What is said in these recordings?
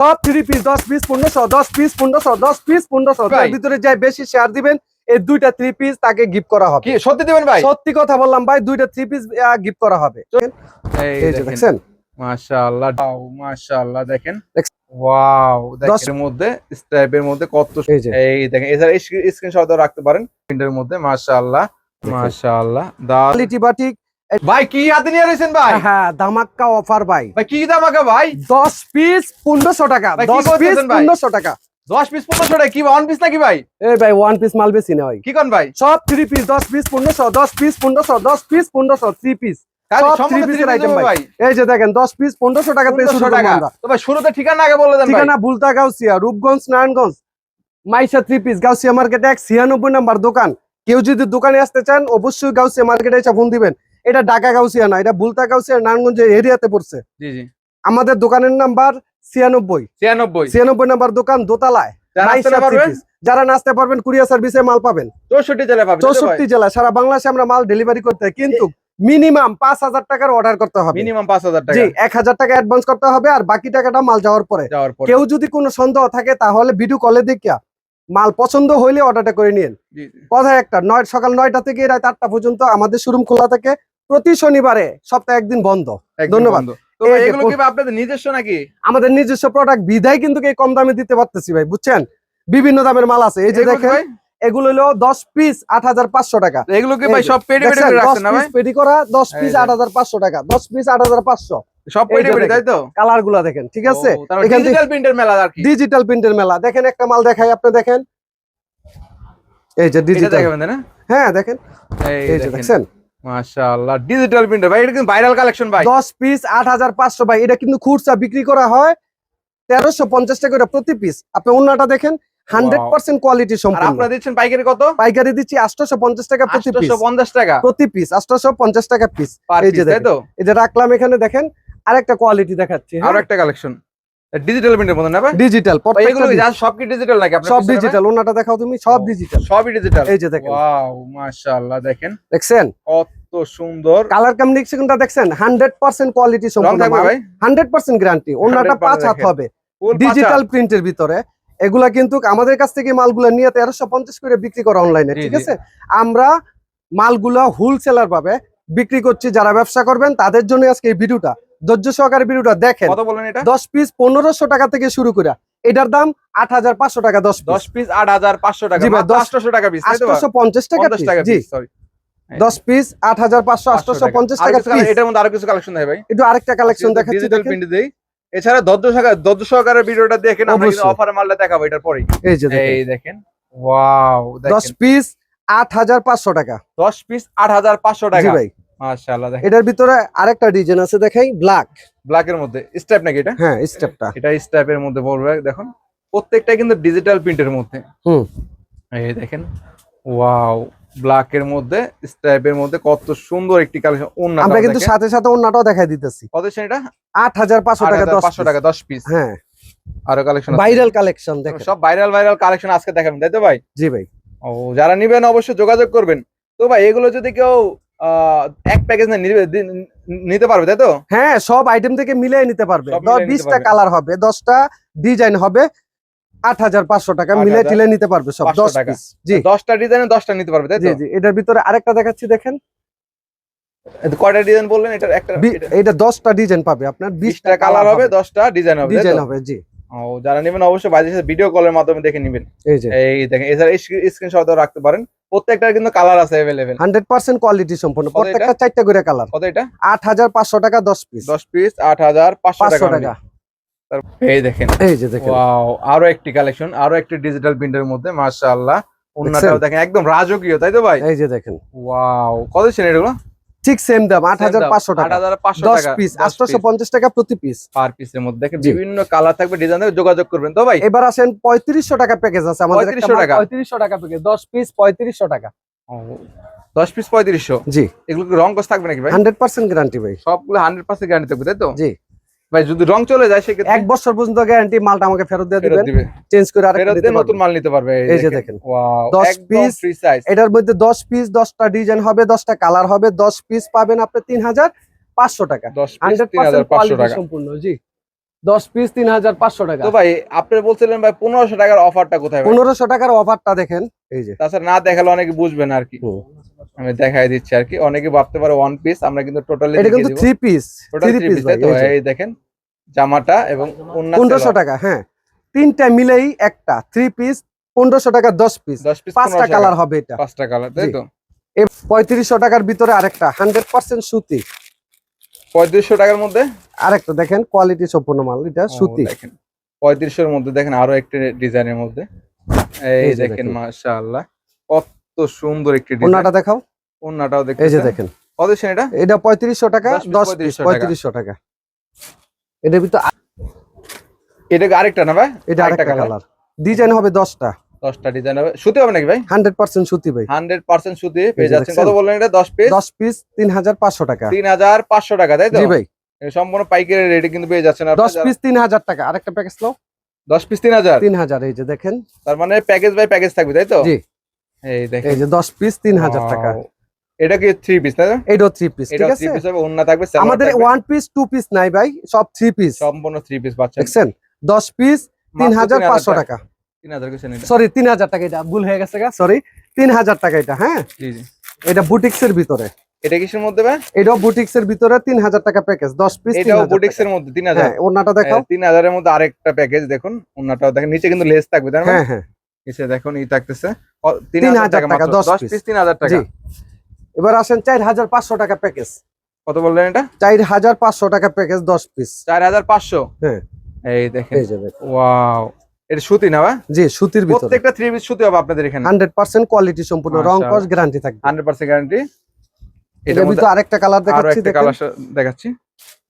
সব three piece দশ piece পনেরোশো দশ পিস পনেরোশো দশ পিস পনেরোশো। তার ভিতরে যাই বেশি শেয়ার দিবেন এই দুইটা থ্রি পিস তাকে গিফট করা হবে। সত্যি দিবেন ভাই? সত্যি কথা বললাম ভাই দুইটা থ্রি পিস গিফট করা হবে। দেখছেন? মাশাআল্লাহ মাশাআল্লাহ দেখেন? ওয়াও মধ্যে স্ট্রাইপের মধ্যে কত সু- এই দেখেন এছাড়া স্ক্রিনশট রাখতে পারেন। প্রিন্টের মধ্যে মাশাআল্লাহ মাশাআল্লাহ দারুণ। কোয়ালিটি বাটিক ভাই কি হাতে নিয়ে রয়েছেন ভাই? হ্যাঁ ধামাক্কা অফার ভাই। ভাই কি আগে ভাই? দশ পিস পনেরোশো টাকা দশ পিস পনেরোশো টাকা। দশ পিস পনেরোশো টাকা কি ওয়ান পিস নাকি ভাই? এই ভাই ওয়ান পিস মাল বেশি না ভাই। কি কোন ভাই? সব থ্রি পিস দশ পিস পনেরোশো দশ পিস পনেরোশো দশ পিস থ্রি পিস। এই যে দেখেন দশ পিস পনেরোশো টাকা পেয়ে 1500 টাকা টাকা। তো ভাই শুরুতে ঠিকানা আগে বলে দেন ভাই। ঠিকানা বুলতা গাউসিয়া রূপগঞ্জ নারায়ণগঞ্জ। মাইশা থ্রি পিস গাউসিয়া মার্কেটে এক ছিয়ানব্বই নাম্বার দোকান। কেউ যদি দোকানে আসতে চান অবশ্যই গাউসিয়া মার্কেটে এসে ফোন দিবেন। এটা ঢাকা গাউসিয়া না এটা বুলতা কাউসিয়া নারায়ণগঞ্জের এরিয়াতে পড়ছে। জি জি। আমাদের দোকানের নাম্বার ছিয়ানব্বই। ছিয়ানব্বই। ছিয়ানব্বই নাম্বার দোকান দোতলায়। যারা নাচতে পারবেন? কুরিয়ার সার্ভিসে মাল পাবেন। চৌষট্টি জেলায় পাবেন চৌষট্টি জেলা সারা বাংলাদেশে আমরা মাল ডেলিভারি করতে কিন্তু মিনিমাম পাঁচ হাজার টাকার অর্ডার করতে হবে। মিনিমাম পাঁচ হাজার জি টাকা এক হাজার টাকা অ্যাডভান্স করতে হবে আর বাকি টাকাটা মাল যাওয়ার পরে। কেউ যদি কোনো সন্দেহ থাকে তাহলে ভিডিও কলে দেখিয়া মাল পছন্দ হইলে অর্ডারটা করে নিন জি জি। কথা একটা নয় সকাল নয়টা থেকে রাত আটটা পর্যন্ত আমাদের শোরুম খোলা থাকে। প্রতি শনিবারে সপ্তাহে একদিন বন্ধ। ধন্যবাদ। আমাদের নিজস্ব প্রোডাক্ট বিধায় কিন্তু কম দামে দিতে পারতেছি ভাই বুঝছেন? বিভিন্ন দামের মাল আছে। এই যে দেখেন এগুলো হলো দশ পিস আট হাজার পাঁচশো টাকা। এগুলো কি ভাই সব পেডি পেডি করা দশ পিস আট হাজার পাঁচশো টাকা দশ পিস আট হাজার পাঁচশো। সব তাই তো? কালারগুলা দেখেন ঠিক আছে? ডিজিটাল প্রিন্টের মেলা আর কি? ডিজিটাল প্রিন্টের মেলা। দেখেন একটা মাল দেখাই আপনি দেখেন। এই যে ডিজিটাল হ্যাঁ দেখেন। এই যে দেখেন। দেখছেন? মাশাআল্লাহ ডিজিটাল প্রিন্টার ভাই এটা কিন্তু ভাইরাল কালেকশন ভাই। দশ পিস আট হাজার পাঁচশো ভাই এটা কিন্তু খুচরা বিক্রি করা হয় তেরোশো পঞ্চাশ টাকা করে প্রতি পিস আপনি অন্যটা দেখেন হান্ড্রেড পার্সেন্ট কোয়ালিটি আর আপনারা দিচ্ছেন পাইকারি কত? পাইকারি দিচ্ছি আটশোশো পঞ্চাশ টাকা প্রতি পিস 850 টাকা। প্রতি পিস টাকা এই যে তাই তো? এই যে রাখলাম এখানে দেখেন আরেকটা কোয়ালিটি দেখাচ্ছি আর একটা কালেকশন ডিজিটাল প্রিন্টের মধ্যে না ভাই? ডিজিটাল এগুলো যা- সব কি ডিজিটাল নাকি আপনার সব ডিজিটাল ওনাটা দেখাও তুমি সব ডিজিটাল সবই ডিজিটাল এই যে দেখেন। ওয়াও মাশাআল্লাহ দেখেন। দেখছেন? কত সুন্দর। কালার কমিউনিকেশনটা দেখছেন? হান্ড্রেড পার্সেন্ট কোয়ালিটি সম্পূর্ণ থাকবে ভাই? হান্ড্রেড পার্সেন্ট গ্যারান্টি ওনাটা 100% পাঁচ হাত হবে। ডিজিটাল প্রিন্টের ভিতরে। এগুলা কিন্তু আমাদের কাছ থেকে মালগুলা নিয়ে তেরোশো পঞ্চাশ করে বিক্রি করা অনলাইনে ঠিক আছে? আমরা মালগুলা হোলসেলার ভাবে বিক্রি করছি যারা ব্যবসা করবেন তাদের জন্য আজকে এই ভিডিওটা। ধৈর্য সহকারে ভিডিওটা দেখেন। কত বলেন এটা? দশ পিস পনেরোশো টাকা থেকে শুরু করে। এটার দাম আট হাজার পাঁচশো টাকা দশ দশ পিস আট হাজার পাঁচশো টাকা। দশ- টাকা পিস? আটশোশো পঞ্চাশ টাকা টাকা জি। পিস সরি দশ পিস আট হাজার পাঁচশো আটশোশো পঞ্চাশ টাকা। এটার মধ্যে আরও কিছু কালেকশন ভাই। একটু আরেকটা কালেকশন দেখাচ্ছি ডিজিটাল। প্রিন্ট দেই এছাড়া দদ্দ সহকারে দদ্দ সহকারে ভিডিওটা দেখেন আমরা কিন্তু। অফারের মালটা দেখাবো এটার পরেই। এই যে দেখেন। এই দেখেন। ওয়াও দশ দেখেন পিস আট হাজার পাঁচশো টাকা। 10 পিস 8500 জি টাকা। ভাই। মাশাআল্লাহ দেখেন। এটার ভিতরে আরেকটা ডিজাইন আছে দেখাই ব্ল্যাক ব্ল্যাক এর মধ্যে। স্টেপ নাকি এটা? হ্যাঁ স্টেপটা এটা স্টেপের মধ্যে বলবে দেখুন। প্রত্যেকটা কিন্তু ডিজিটাল প্রিন্টের মধ্যে। হুম। এই দেখেন। ওয়াও ব্ল্যাক এর মধ্যে স্টেপের মধ্যে কত সুন্দর একটি কালেকশন আমরা কিন্তু সাথে সাথে অন্যটাও দেখাই দিতেছি। কত এটা? আট হাজার পাঁচশো টাকা দশ 8500 টাকা 10 পিস হ্যাঁ। আরও কালেকশন ভাইরাল কালেকশন দেখেন। সব ভাইরাল ভাইরাল কালেকশন আজকে দেখাবেন তাই তো ভাই? জি ভাই। ও যারা নিবেন অবশ্যই যোগাযোগ করবেন। তো ভাই এগুলো যদি কেউ এক প্যাকেজ না নিতে পারবে তাই তো? হ্যাঁ সব আইটেম থেকে মিলিয়ে নিতে পারবে। সব মিলিয়ে নিতে বিশটা পারবে। কালার হবে দশটা ডিজাইন হবে। আট হাজার পাঁচশো টাকা 8,500 টিলে নিতে পারবে সব দশ টাকা। জি। দশটা ডিজাইনে দশটা নিতে পারবে জি জি। এটার ভিতরে আরেকটা দেখাচ্ছি দেখেন। কয়টা ডিজাইন বললেন? একটা এটা দশটা ডিজাইন পাবে আপনার বিশটা কালার হবে দশটা ডিজাইন হবে ডিজাইন হবে জি। ও যারা নেবেন অবশ্যই সাথে ভিডিও কলের মাধ্যমে দেখে নেবেন। এই যে। এই দেখেন এছাড়া স্ক্রিনশট রাখতে পারেন। প্রত্যেকটার কিন্তু কালার আছে হান্ড্রেড পার্সেন্ট কোয়ালিটি সম্পূর্ণ প্রত্যেকটা চারটা করে কালার কত এটা? আট হাজার পাঁচশো টাকা দশ পিস দশ পিস আট হাজার পাঁচশো পাঁচশো টাকা টাকা। তারপর- এই দেখেন। এই যে দেখেন। ওয়াও আরও একটি কালেকশন আরও একটি ডিজিটাল প্রিন্টের মধ্যে মাশাআল্লাহ। অন্যটাও দেখেন একদম রাজকীয় তাই তো ভাই? এই যে দেখেন। ওয়াও কত ছিল এগুলো? ঠিক সেম দাম আট হাজার পাঁচশো টাকা। 8500 দশ টাকা পিস আটশোশো পঞ্চাশ টাকা প্রতি পিস পার পিসের মধ্যে। দেখেন বিভিন্ন কালার থাকবে ডিজাইন থাকবে যোগাযোগ করবেন তো ভাই? এবার আসেন পঁয়ত্রিশশো টাকা প্যাকেজ আছে আমাদের 3500 টাকা? পঁয়ত্রিশশো টাকা প্যাকেজ দশ পিস পঁয়ত্রিশশো টাকা। ও, দশ পিস পঁয়ত্রিশশো? জি। এগুলো রং কস থাকবে নাকি ভাই? হান্ড্রেড পার্সেন্ট গ্যারান্টি ভাই। সবগুলো হান্ড্রেড পার্সেন্ট গ্যারান্টি থাকবে তাই তো? জি। ভাই যদি রং চলে যায় সেক্ষেত্রে এক বছর পর্যন্ত গ্যারান্টি মালটা আমাকে ফেরত দিয়ে দিবেন চেঞ্জ করে আরেকটা ফেরত দিয়ে নতুন মাল নিতে পারবে এই যে দেখেন। ওয়াও 10 একদম piece, ফ্রি সাইজ এটার মধ্যে দশ পিস দশটা ডিজাইন হবে দশটা কালার হবে দশ পিস পাবেন আপনি তিন হাজার পাঁচশো টাকা। 10 পিস হান্ড্রেড 3500 টাকা। সম্পূর্ণ জি। দশ পিস তিন হাজার পাঁচশো টাকা। তো ভাই আপনি বলছিলেন ভাই পনেরোশো টাকার অফারটা কোথায় পনেরোশো টাকার অফারটা দেখেন এই যে। তাছাড়া না দেখালে অনেকে বুঝবেন আর কি। আমি দেখাই দিচ্ছি আর কি। অনেকে ভাবতে পারে ওয়ান পিস আমরা কিন্তু টোটালি এটা কিন্তু থ্রি পিস থ্রি পিস তো এই দেখেন জামাটা এবং পনেরোশো টাকা হ্যাঁ। তিনটা মিলেই একটা থ্রি পিস পনেরোশো টাকা দশ পিস দশ পিস পাঁচটা কালার হবে এটা। পাঁচটা কালার তাই। তো? পঁয়ত্রিশশো টাকার ভিতরে আরেকটা হান্ড্রেড পার্সেন্ট সুতি। পঁয়ত্রিশশো টাকার মধ্যে? আরেকটা দেখেন কোয়ালিটি সম্পূর্ণ মাল এটা সুতি। দেখেন পঁয়ত্রিশশোর মধ্যে দেখেন আরও একটি ডিজাইনের মধ্যে। এই দেখেন দেখেন। মাশাআল্লাহ কত সুন্দর একটি ডিজাইন। ওনাটা দেখাও। ওন্নাটাও দেখতে এই যে দেখেন। কত এটা? এটা পঁয়ত্রিশশো টাকা 10 দশ পিস 3500 টাকা। এটার ভিতরে এটা আরেকটা না ভাই? এটা আরেকটা। কালার ডিজাইন হবে দশটা। দশটা ডিজাইন হবে। সুতি হবে নাকি ভাই? হান্ড্রেড পার্সেন্ট সুতি ভাই। হান্ড্রেড পার্সেন্ট সুতি পেয়ে যাচ্ছেন। কত বললেন এটা? দশ পিস দশ পিস তিন হাজার পাঁচশো টাকা। তিন হাজার পাঁচশো টাকা তাই তো? জি ভাই। সম্পূর্ণ পাইকারি রেটে কিন্তু পেয়ে যাচ্ছেন দশ পিস তিন হাজার টাকা। আরেকটা প্যাকেজ নাও। দশ পিস তিন হাজার? তিন হাজার এই যে দেখেন। তার মানে প্যাকেজ বাই প্যাকেজ থাকবে তাই তো? জি। এই দেখেন। এই যে দশ পিস তিন হাজার টাকা। এটা কি থ্রি পিস তো? এইটাও থ্রি পিস এটা ঠিক থ্রি আছে? পিস হবে অন্য থাকবে আমাদের। ওয়ান পিস টু পিস নাই ভাই সব থ্রি পিস সম্পূর্ণ থ্রি পিস পাচ্ছেন। দেখছেন? দশ পিস তিন হাজার পাঁচশো টাকা। সরি তিন হাজার টাকা এটা। ভুল হয়ে গেছে সরি তিন হাজার টাকা এটা হ্যাঁ? এটা বুটিক্স এর ভিতরে। এটা কিসের মধ্যে ভাই? এটাও বুটিক্স এর ভিতরে টাকা প্যাকেজ দশ পিস এটাও বুটিক্স এর মধ্যে তিন হাজার। হ্যাঁ ওনাটা দেখাও। তিন হাজারের মধ্যে আরেকটা প্যাকেজ দেখুন অন্যটাও দেখেন। নিচে কিন্তু লেস থাকবে তাই না হ্যাঁ হ্যাঁ। নিচে দেখুন ই থাকতেছে। তিন 3000 হাজার টাকা মাত্র। 10 দশ পিস তিন হাজার টাকা। এবার আসেন চার হাজার পাঁচশো টাকা প্যাকেজ কত বললেন এটা? চার হাজার পাঁচশো টাকা প্যাকেজ দশ পিস চার হাজার পাঁচশো? হ্যাঁ। এই দেখেন। ওয়াও এটা সুতি না জি সুতির ভিতরে। প্রত্যেকটা থ্রি পিস সুতি হবে আপনাদের এখানে। হান্ড্রেড পার্সেন্ট কোয়ালিটি সম্পূর্ণ রং কস গ্যারান্টি থাকবে। হান্ড্রেড পার্সেন্ট গ্যারান্টি এটার এটার মধ্যে ভিতরে আরেকটা কালার দেখাচ্ছি দেখেন। কালার দেখাচ্ছি।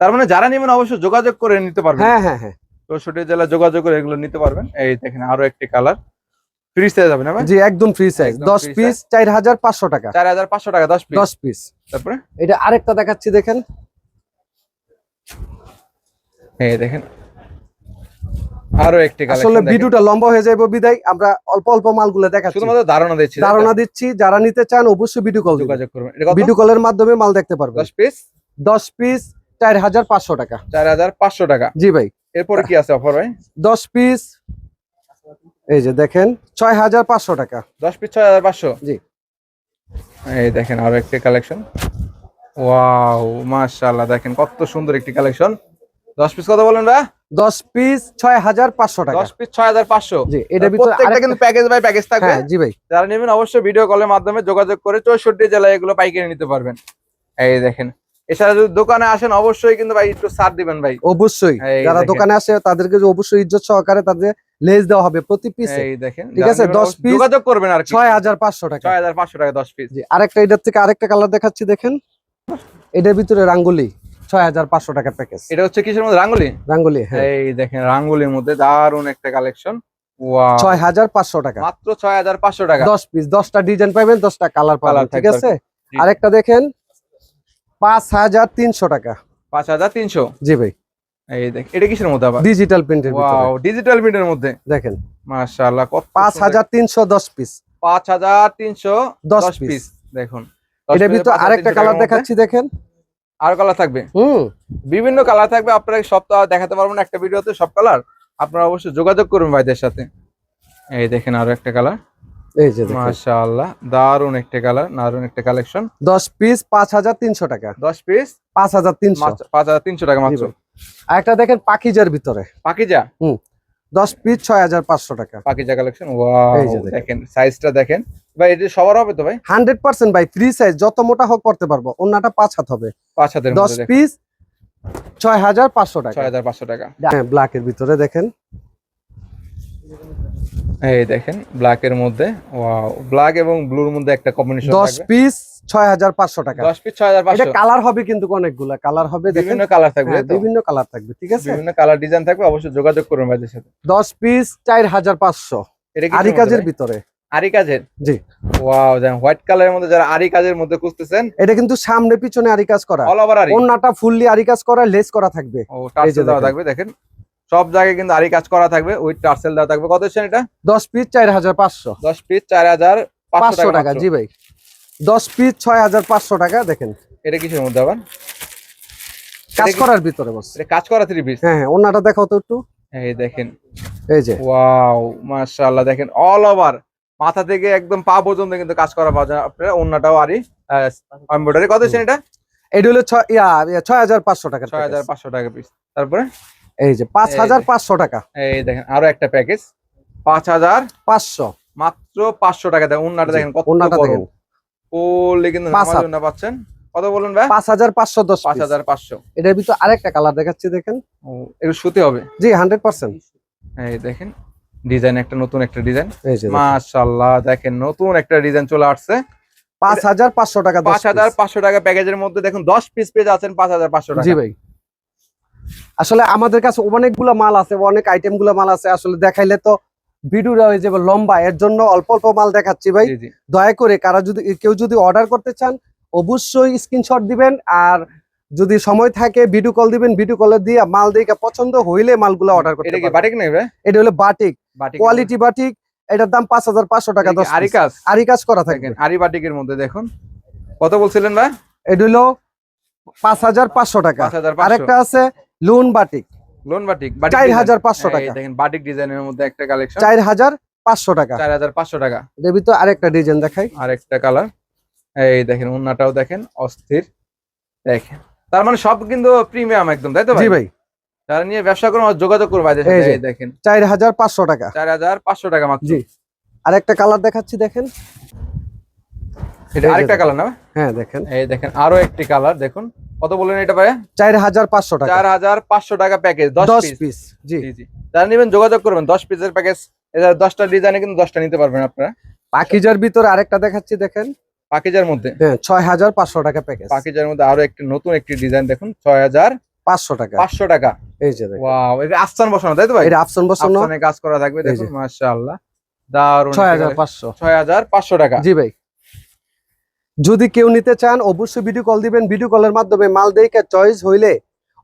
তার মানে যারা নেবেন অবশ্যই যোগাযোগ করে নিতে পারবেন। হ্যাঁ হ্যাঁ হ্যাঁ। চৌষট্টি জেলা যোগাযোগ করে এগুলো নিতে পারবেন। এই দেখেন আরও একটি কালার ফ্রি সাইজ হবে না জি একদম ফ্রি সাইজ একদম দশ free পিস চার হাজার পাঁচশো টাকা। চার হাজার পাঁচশো টাকা দশ পিস দশ পিস তারপরে? এটা আরেকটা দেখাচ্ছি দেখেন। এই দেখেন। আরও একটি আসলে ভিডিওটা লম্বা হয়ে যাবে বিদায়। আমরা অল্প অল্প মালগুলো দেখাচ্ছি। শুধুমাত্র ধারণা দিচ্ছি ধারণা দিচ্ছি যারা নিতে চান অবশ্যই ভিডিও কল যোগাযোগ করবেন। ভিডিও কলের মাধ্যমে মাল দেখতে পারবেন। দশ পিস দশ পিস চার হাজার পাঁচশো টাকা। চার হাজার পাঁচশো টাকা। জি ভাই। এরপরে কি আছে অফার ভাই? দশ পিস এই যে দেখেন ছয় হাজার পাঁচশো টাকা। দশ পিস ছয় হাজার পাঁচশো? জি। এই দেখেন আরও একটি কালেকশন ওয়াও মাশাআল্লাহ দেখেন কত সুন্দর একটি কালেকশন দশ পিস কত বলেন ভাই? দশ পিস ছয় হাজার পাঁচশো টাকা। দশ পিস ছয় হাজার পাঁচশো। জি এটার ভিতরে আরেকটা- কিন্তু প্যাকেজ বাই প্যাকেজ থাকবে। হ্যাঁ জি ভাই। যারা নেবেন অবশ্যই ভিডিও কলের মাধ্যমে যোগাযোগ করে চৌষট্টি জেলায় এগুলো পাইকারি নিতে পারবেন। এই দেখেন। এছাড়া যদি দোকানে আসেন অবশ্যই কিন্তু ভাই একটু ছাড় দিবেন ভাই। অবশ্যই। যারা দোকানে আসে তাদেরকে অবশ্যই ইজ্জত সহকারে তাদের লেজ দেওয়া হবে প্রতি পিসে এই দেখেন। ঠিক আছে, নেবেন 10 অবশ্যই piece, যোগাযোগ করবেন আর কি। ছয় হাজার পাঁচশো টাকা। ছয় হাজার পাঁচশো টাকা দশ পিস জি আরেকটা এটার থেকে আরেকটা কালার দেখাচ্ছি দেখেন। এটার ভিতরে রাঙ্গুলি। ছয় হাজার পাঁচশো টাকা প্যাকেজ এটা হচ্ছে কিসের মধ্যে? রাঙ্গুলি? রাঙ্গুলি হ্যাঁ। এই দেখেন রাঙ্গুলির মধ্যে দারুণ একটা কালেকশন ছয় হাজার পাঁচশো টাকা। মাত্র ছয় হাজার পাঁচশো টাকা। দশ পিস দশটা ডিজাইন পাবেন দশটা কালার পাবেন ঠিক আছে? আরেকটা দেখেন পাঁচ হাজার তিনশো টাকা। পাঁচ হাজার তিনশো? জি ভাই। এই দেখ এটা কিসের মধ্যে আবার? ডিজিটাল প্রিন্টের ওয়াও ডিজিটাল প্রিন্টের মধ্যে? দেখেন। মাশাআল্লাহ কত পাঁচ সুন্দর। হাজার তিনশো দশ পিস পাঁচ হাজার তিনশো দশ দশ piece। পিস দেখুন। এটার ভিতরে আরেকটা কালার দেখাচ্ছি দেখেন। আর কালার থাকবে। হুম। বিভিন্ন কালার থাকবে আপনারা সপ্তাহ দেখাতে পারব না একটা ভিডিওতে সব কালার আপনারা অবশ্যই যোগাযোগ করুন ভাইদের সাথে। এই দেখেন আরও একটা কালার এই যে মাশাআল্লাহ দারুণ একটা কালার দারুণ একটা কালেকশন দশ পিস পাঁচ হাজার তিনশো টাকা। দশ পিস পাঁচ হাজার তিনশো। পাঁচ হাজার তিনশো টাকা মাত্র। ভাই। আরেকটা দেখেন পাখিজার ভিতরে। পাকিজা দশ পিস ছয় হাজার পাঁচশো টাকা। পাকিজা কালেকশন ওয়াও দেখেন। সাইজটা দেখেন। ভাই এটা সবার হবে তো ভাই? হান্ড্রেড পার্সেন্ট ভাই ফ্রি সাইজ যত মোটা হোক করতে পারব। অন্যটা পাঁচ হাত হবে। পাঁচ হাতের দশ পিস ছয় হাজার পাঁচশো টাকা। ছয় হাজার পাঁচশো টাকা। হ্যাঁ ব্ল্যাকের ভিতরে দেখেন। এই দেখেন ব্ল্যাক এর মধ্যে ওয়াও ব্ল্যাক এবং ব্লুর মধ্যে একটা কম্বিনেশন দশ পিস ছয় হাজার পাঁচশো টাকা। দশ পিস ছয় হাজার পাঁচশো কালার হবে কিন্তু অনেকগুলা। কালার হবে বিভিন্ন কালার থাকবে হ্যাঁ? বিভিন্ন কালার থাকবে ঠিক আছে? বিভিন্ন কালার ডিজাইন থাকবে অবশ্যই যোগাযোগ করুন ভাইদের সাথে। দশ পিস চার হাজার পাঁচশো। এটা আরি কাজের ভিতরে। আরি কাজের? জি। ওয়াও দেখেন হোয়াইট কালারের মধ্যে যারা আরি কাজের মধ্যে খুঁজতেছেন এটা কিন্তু সামনে পিছনে আরি কাজ করা। অল ওভার আরি। অন্যটা ফুললি আরি কাজ করা লেস করা থাকবে। ও টার্সেল দেওয়া দেখেন। থাকবে দেখেন। সব জায়গায় কিন্তু আরি কাজ করা থাকবে উইথ টার্সেল দেওয়া থাকবে। কত এটা? দশ পিস চার হাজার পাঁচশো। দশ পিস চার হাজার পাঁচশো পাঁচশো টাকা টাকা জি ভাই। দশ পিস ছয় হাজার পাঁচশো টাকা দেখেন। এটা কিসের মধ্যে আবার? কাজ করার ভিতরে বস। এটা কাজ করা থ্রি পিস হ্যাঁ হ্যাঁ ওনাটা দেখাও তো একটু। এই দেখেন। এই যে। ওয়াও মাশাআল্লাহ দেখেন অল ওভার মাথা থেকে একদম পা পর্যন্ত কিন্তু কাজ করা পাওয়া যায়। আপনারা অন্যটাও আরই এমব্রয়ডারি কত দিচ্ছেন এটা? এটা হলো ছয় ছয় হাজার পাঁচশো টাকা ছয় হাজার পাঁচশো টাকা পিস তারপরে? এই যে পাঁচ হাজার। পাঁচশো টাকা। এই দেখেন আরও একটা প্যাকেজ পাঁচ হাজার পাঁচশো। মাত্র পাঁচশো টাকা। দেখেন জি, দেখেন কত ওনাটা দেখেন। ফুললি কিন্তু পাচ্ছেন? কত বলুন ভাই? পাঁচ হাজার পাঁচশো দশ পাঁচ piece। হাজার পাঁচশো। এটার ভিতর আরেকটা কালার দেখাচ্ছি দেখেন। একটু সুতি হবে? জি হান্ড্রেড পার্সেন্ট। এই দেখেন ডিজাইন একটা নতুন একটা ডিজাইন। মাশাআল্লাহ দেখেন নতুন একটা ডিজাইন চলে আসছে। পাঁচ হাজার পাঁচশো টাকা দশ পাঁচ হাজার piece। পাঁচশো টাকা প্যাকেজের মধ্যে দেখুন দশ পিস পেজ আছেন পাঁচ হাজার পাঁচশো টাকা। জি ভাই। আসলে আমাদের কাছে অনেকগুলো মাল আছে অনেক আইটেমগুলো মাল আছে আসলে দেখাইলে তো ভিডিওটা হয়ে যাবে লম্বা। এর জন্য অল্প অল্প মাল দেখাচ্ছি ভাই। দয়া করে কারা যদি কেউ যদি অর্ডার করতে চান অবশ্যই স্ক্রিনশট দিবেন। আর যদি সময় থাকে ভিডিও কল দিবেন। ভিডিও কলে দিয়ে মাল দেখে পছন্দ হইলে মালগুলো অর্ডার করতে এটা কি বাটিক নেই ভাই? এটা হলো বাটিক কোয়ালিটি বাটিক এটার দাম পাঁচ হাজার পাঁচশো টাকা দশ আরি। কাজ আরি কাজ করা দেখেন আরি বাটিকের মধ্যে দেখুন। কত বলছিলেন ভাই? এটা হলো পাঁচ হাজার পাঁচশো টাকা। আরেকটা আছে লোন বাটিক লোন বাটিক চার হাজার পাঁচশো টাকা। দেখেন বাটিক ডিজাইনের মধ্যে একটা কালেকশন চার হাজার পাঁচশো টাকা। চার হাজার পাঁচশো টাকা। আরেকটা ডিজাইন দেখাই। আর একটা কালার এই দেখেন উন্নাটাও দেখেন অস্থির। দেখেন। তার মানে সব কিন্তু প্রিমিয়াম একদম তাই তো জি ভাই। যারা নিয়ে ব্যবসা করুন যোগাযোগ করব। এই দেখেন চার হাজার পাঁচশো টাকা। চার হাজার পাঁচশো টাকা মাত্র। জি। আরেকটা কালার দেখাচ্ছি দেখেন। এটা আরেকটা কালার না? হ্যাঁ দেখেন। এই দেখেন আরও একটি কালার দেখুন। কত বললেন এটা ভাই চার হাজার পাঁচশো টাকা। চার হাজার পাঁচশো টাকা প্যাকেজ দশ পিস জি। জি যারা নেবেন যোগাযোগ করবেন দশ পিসের প্যাকেজ এটা দশটা ডিজাইনে কিন্তু দশটা নিতে পারবেন আপনারা। পাকিজার ভিতরে আরেকটা দেখাচ্ছি দেখেন। পাকিজার মধ্যে। হ্যাঁ ছয় হাজার পাঁচশো টাকা প্যাকেজ পাকিজার মধ্যে আরও একটি নতুন একটি ডিজাইন দেখুন ছয় হাজার পাঁচশো টাকা। পাঁচশো টাকা। এই যে দেখেন। ওয়াও এটা আস্তান বসানো তাই তো ভাই? এটা আফসান বসানো। আফসানে কাজ করা থাকবে দেখুন মাশাআল্লাহ। দারুণ ছয় হাজার পাঁচশো। ছয় হাজার পাঁচশো টাকা। জি ভাই। যদি কেউ নিতে চান অবশ্যই ভিডিও কল দিবেন। ভিডিও কলের মাধ্যমে মাল দেখে চয়েস হইলে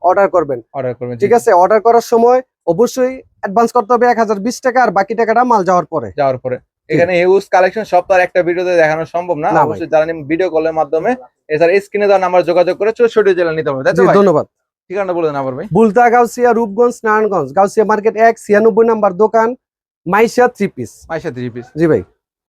অর্ডার করবেন। অর্ডার করবেন ঠিক আছে? অর্ডার করার সময় অবশ্যই অ্যাডভান্স করতে হবে এক হাজার বিশ টাকা আর বাকি টাকাটা মাল যাওয়ার পরে। যাওয়ার পরে। এখানে ইউজ কালেকশন সব তো আর একটা ভিডিওতে দেখানো সম্ভব না। অবশ্যই যারা ভিডিও কলের মাধ্যমে এছাড়া স্ক্রিনে দেওয়া নাম্বার যোগাযোগ করে চৌষট্টি জেলা নিতে হবে ধন্যবাদ। ঠিকানা বলে দেন আবার ভাই। বুলতা গাউসিয়া রূপগঞ্জ নারায়ণগঞ্জ। গাউসিয়া মার্কেট এক ছিয়ানব্বই নাম্বার দোকান Maisha three piece Maisha three piece জি ভাই।